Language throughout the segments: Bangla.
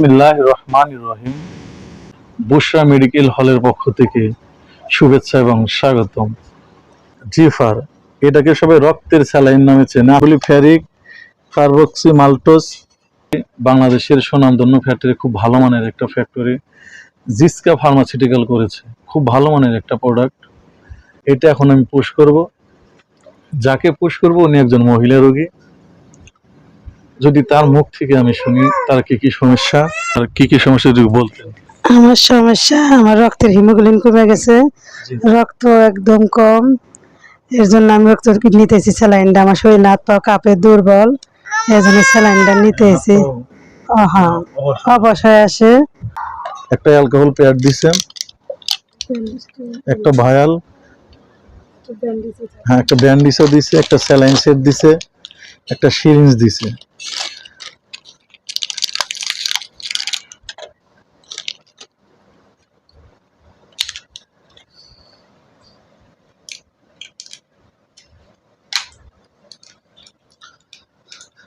বিসমিল্লাহ রহমান রহিম বুশরা মেডিকেল হলের পক্ষ থেকে শুভেচ্ছা এবং স্বাগতম। জিফার এটাকে সবাই রক্তের স্যালাইন নামে চেনে। ফ্যারিক কার্বক্সি মাল্টোস বাংলাদেশের সুনামধন্য ফ্যাক্টরি, খুব ভালো মানের একটা ফ্যাক্টরি। জিসকা ফার্মাসিউটিক্যাল করেছে, খুব ভালো মানের একটা প্রোডাক্ট এটা এখন আমি পুশ করব। যাকে পুশ করব, উনি একজন মহিলা রোগী। যদি তার মুখ থেকে আমি শুনি তার কি কি সমস্যা? আর কি কি সমস্যা যদি বলতেন? আমার সমস্যা আমার রক্তের হিমোগ্লোবিন কমে গেছে। রক্ত একদম কম। এর জন্য আমি রক্ত নিতেছি স্যালাইনটা। আমার শরীর হাত পা কাঁপে দুর্বল। এর জন্য স্যালাইনটা নিতেছি হ্যাঁ অবশ্যই। আসে। একটা অ্যালকোহল প্যাড দিছেন। একটা ভায়াল। হ্যাঁ একটা ব্যান্ডিসও দিছে একটা স্যালাইন সেট দিছে একটা সিরিঞ্জ দিছে।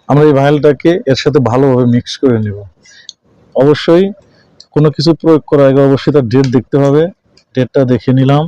আমরা এই ভায়ালটাকে এর সাথে ভালোভাবে মিক্স করে নেব। অবশ্যই কোনো কিছু প্রয়োগ করার আগে অবশ্যই তার ডেট দেখতে হবে। ডেটটা দেখে নিলাম।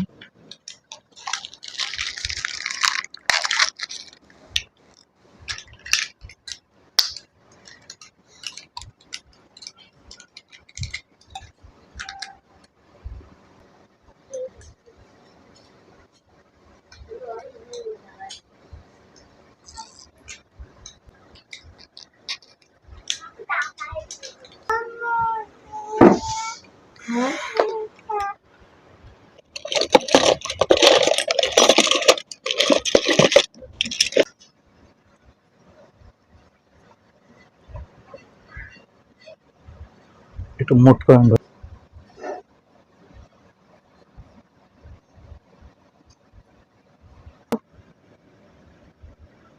একটু মোট করেন ভাই।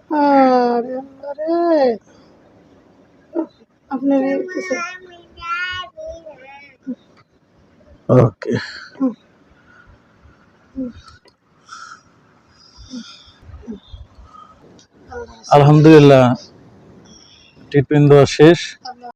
আরে আরে আপনার ওকে আলহামদুলিল্লাহ ট্রিটমেন্ট দেওয়া শেষ।